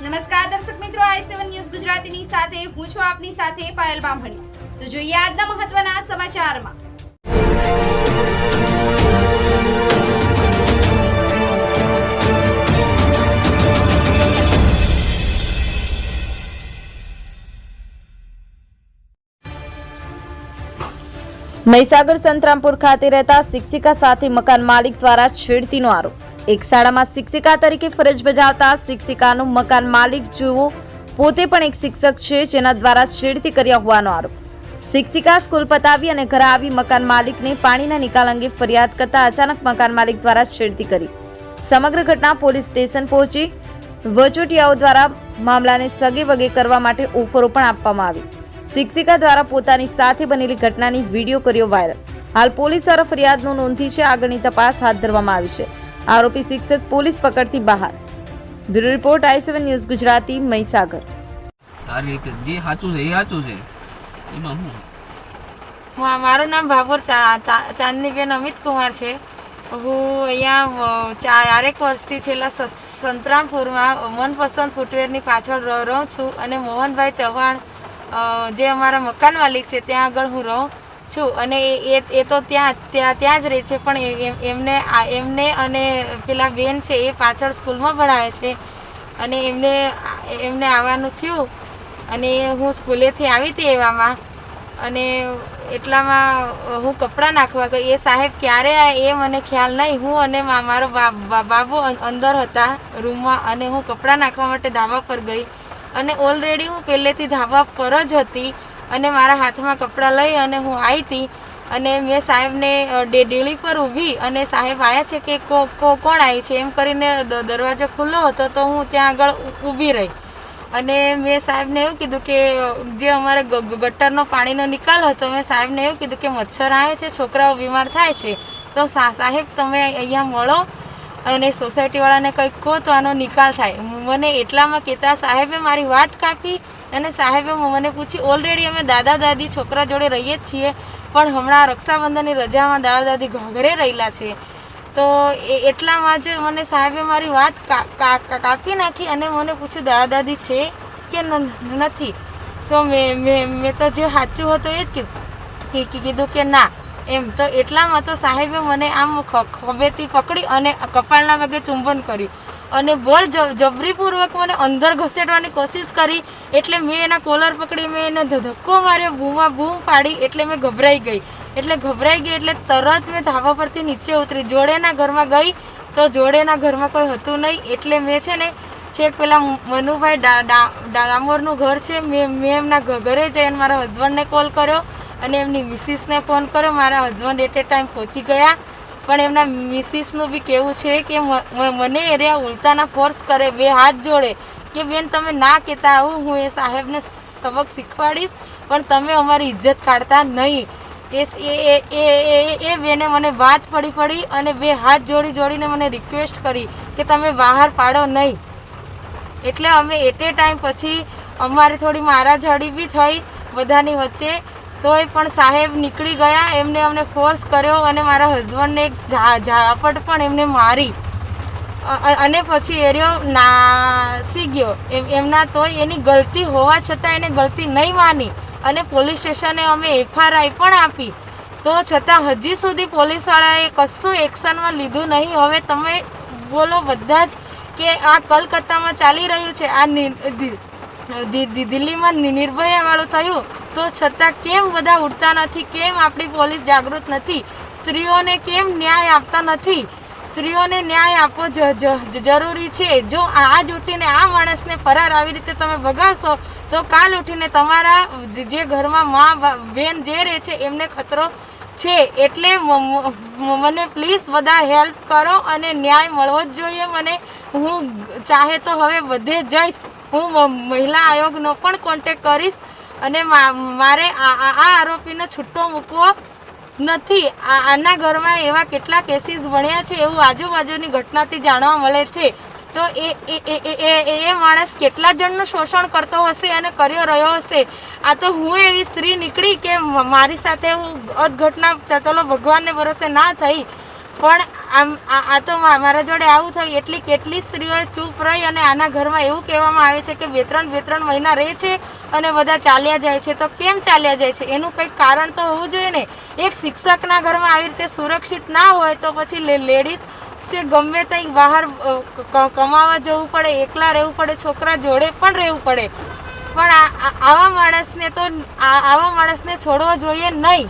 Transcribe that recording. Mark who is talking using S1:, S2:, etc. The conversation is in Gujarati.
S1: નમસ્કાર દર્શક મિત્રો, આઈ સેવન ન્યૂઝ ગુજરાતીની સાથે, હું છું આપની સાથે પાયલ બામણી. તો જોઈએ આજના મહત્વના સમાચારમાં.
S2: મહીસાગર સંતરામપુર ખાતે રહેતા શિક્ષિકા સાથે મકાન માલિક દ્વારા છેડતીનો આરોપ. એક શાળામાં શિક્ષિકા તરીકે ફરજ બજાવતા શિક્ષિકાનું મકાન માલિક જુઓ, પોતે પણ એક શિક્ષક છે, જેના દ્વારા છેડતી કર્યા હોવાનો આરોપ. શિક્ષિકા સ્કૂલ પતાવી અને ઘરે આવી મકાન માલિકને પાણીના નિકાલ અંગે ફરિયાદ કરતા અચાનક મકાન માલિક દ્વારા છેડતી કરી. સમગ્ર ઘટના પોલીસ સ્ટેશન પહોંચી. વચોટિયાઓ દ્વારા મામલાને સગે વગે કરવા માટે ઓફરો પણ આપવામાં આવી. શિક્ષિકા દ્વારા પોતાની સાથે બનેલી ઘટનાની વીડિયો કર્યો વાયરલ. હાલ પોલીસ દ્વારા ફરિયાદ નોંધી છે, આગળની તપાસ હાથ ધરવામાં આવી છે. આરોપી શિક્ષક પોલીસ પકડથી બહાર. Bureau report I seven news Gujarati Mahisagar.
S3: તારી જે સાચું છે એ સાચું છે. એમાં હું
S4: મારું નામ ભાભોર ચાંદનીબેન અમિત કુમાર છે. હું અહીંયા ચારેક વર્ષથી છેલ્લા સ- સંતરામપુરમાં મનપસંદ ફૂટવેરની પાછળ રહું છું અને મોહનભાઈ ચૌહાણ જે અમારા મકાન માલિક છે ત્યાં આગળ હું રહું. છું અને એ- એ તો ત્યાં ત્યાં ત્યાં જ રહે છે, પણ એમ- એમને એમને અને પેલા બેન છે એ પાછળ સ્કૂલમાં ભણાવે છે અને એમને એમને આવવાનું થયું અને હું સ્કૂલેથી આવી હતી એવામાં અને એટલામાં હું કપડાં નાખવા ગઈ. એ સાહેબ ક્યારે એ મને ખ્યાલ નહીં. હું અને મારો બાબુ અંદર હતા રૂમમાં અને હું કપડાં નાખવા માટે ધાબા પર ગઈ અને ઓલરેડી હું પહેલેથી ધાબા પર જ હતી. અને મારા હાથમાં કપડાં લઈ અને હું આવી હતી અને મેં સાહેબને ડેલી પર ઊભી અને સાહેબ આવ્યા છે કે કોણ આવી છે? એમ કરીને દરવાજો ખુલ્લો હતો તો હું ત્યાં આગળ ઊભી રહી. અને મેં સાહેબને એવું કીધું કે જે અમારે ગટરનો પાણીનો નિકાલ હતો, મેં સાહેબને એવું કીધું કે, મચ્છર આવે છે, છોકરાઓ બીમાર થાય છે. તો સાહેબ, તમે અહીંયા મળો અને સોસાયટીવાળાને કંઈક કહો તો આનો નિકાલ થાય. મને એટલામાં કહેતા, સાહેબે મારી વાત કાપી અને સાહેબે મને પૂછી ઓલરેડી અમે દાદા દાદી છોકરા જોડે રહીએ જ છીએ, પણ હમણાં રક્ષાબંધનની રજામાં દાદા દાદી ઘરે રહેલા છે. તો એ એટલામાં જ મને સાહેબે મારી વાત કાપી નાખી અને મને પૂછ્યું, દાદા દાદી છે કે નથી? તો મેં મેં તો જે સાચું હતું એ જ કીધું. કે કીધું કે ના. એમ. તો એટલામાં તો સાહેબે મને આમ ખભેથી પકડી અને કપાળના ભાગે ચુંબન કર્યું. અને બળ જબરીપૂર્વક મને અંદર ઘસેડવાની કોશિશ કરી એટલે મેં એના કોલર પકડી, મેં એને ધક્કો માર્યો ભૂમાં ભૂમ પાડી એટલે મેં ગભરાઈ ગઈ. એટલે ગભરાઈ ગઈ એટલે તરત મેં ધાબા પરથી નીચે ઉતરી. જોડેના ઘરમાં ગઈ તો જોડેના ઘરમાં કોઈ હતું નહીં. એટલે મેં છે ને, છેક પેલા મનુભાઈ ડામોરનું ઘર છે. મેં મેં એમના ઘરે જઈને મારા હસબન્ડને કોલ કર્યો. અને એમની મિસિસને ફોન કર્યો. મારા હસબન્ડ એટ એ ટાઈમ પહોંચી ગયા. પણ એમના મિસિસનું બી કેવું છે કે મને એરિયા ઉલટાના ફોર્સ કરે બે હાથ જોડે. કે બેન, તમે ના કહેતા આવું. હું એ સાહેબને સબક શીખવાડીશ, પણ તમે અમારી ઇજ્જત કાઢતા નહીં. એ એ એ એ એ બેને મને વાત પડી પડી અને બે હાથ જોડી, જોડીને મને રિક્વેસ્ટ કરી કે તમે બહાર પાડો નહીં. એટલે અમે એટ એ ટાઈમ પછી અમારી થોડી મારાઝાડી બી થઈ બધાની વચ્ચે. તોય પણ સાહેબ નીકળી ગયા, એમને અમને ફોર્સ કર્યો અને મારા હસબન્ડને એક ઝાપટ પણ એમને મારી. અને પછી એરિયો નાસી ગયો. એમ- એમના તોય એની ગલતી હોવા છતાં એને ગલતી નહીં માની અને પોલીસ સ્ટેશને અમે એફઆરઆઈ પણ આપી. તો છતાં હજી સુધી પોલીસવાળાએ કશું એક્શનમાં લીધું નહીં. હવે તમે બોલો બધા જ કે આ કલકત્તામાં ચાલી રહ્યું છે. આ દિલ્હીમાં નિર્ભયાવાળું નિર્ભયા વાળું થયું. તો છતાં કેમ બધા ઉઠતા નથી? કેમ આપણી પોલીસ જાગૃત નથી? સ્ત્રીઓને કેમ ન્યાય આપતા નથી? સ્ત્રીઓને ન્યાય આપવો જરૂરી છે. જો આજ ઉઠીને આ માણસને ફરાર આવી રીતે તમે ભગાવશો, તો કાલ ઉઠીને તમારા જે- ઘરમાં મા બેન જે રહે છે, એમને ખતરો છે. એટલે મને પ્લીઝ બધા હેલ્પ કરો અને ન્યાય મળવો જ જોઈએ. મને હું ચાહે તો હવે બધે જઈશ. હું મહિલા આયોગનો પણ કોન્ટેક કરીશ અને મારે આ આરોપીને છૂટો મૂકવો નથી. આના ઘરમાં એવા કેટલા કેસીસ ભણ્યા છે એવું આજુબાજુની ઘટનાથી જાણવા મળે છે. તો એ એ માણસ કેટલા જણનું શોષણ કરતો હશે અને કર્યો રહ્યો હશે? આ તો હું એવી સ્ત્રી નીકળી કે મારી સાથે હું અદઘટના ચલો ભગવાનને ભરોસે ના થઈ. પણ આમ આ તો મારા જોડે આવું થયું, એટલી કેટલી સ્ત્રીઓ ચૂપ રહી અને આના ઘરમાં એવું કહેવામાં આવે છે કે બે ત્રણ બે ત્રણ મહિના રહે છે અને બધા ચાલ્યા જાય છે. તો કેમ ચાલ્યા જાય છે? એનું કંઈક કારણ તો હોવું જોઈએ ને. એક શિક્ષકના ઘરમાં આવી રીતે સુરક્ષિત ના હોય તો પછી લેડીઝ છે ગમે ત્યાં બહાર કમાવા જવું પડે, એકલા રહેવું પડે, છોકરા જોડે પણ રહેવું પડે. પણ આવા માણસને તો આવા માણસને છોડવો જોઈએ નહીં.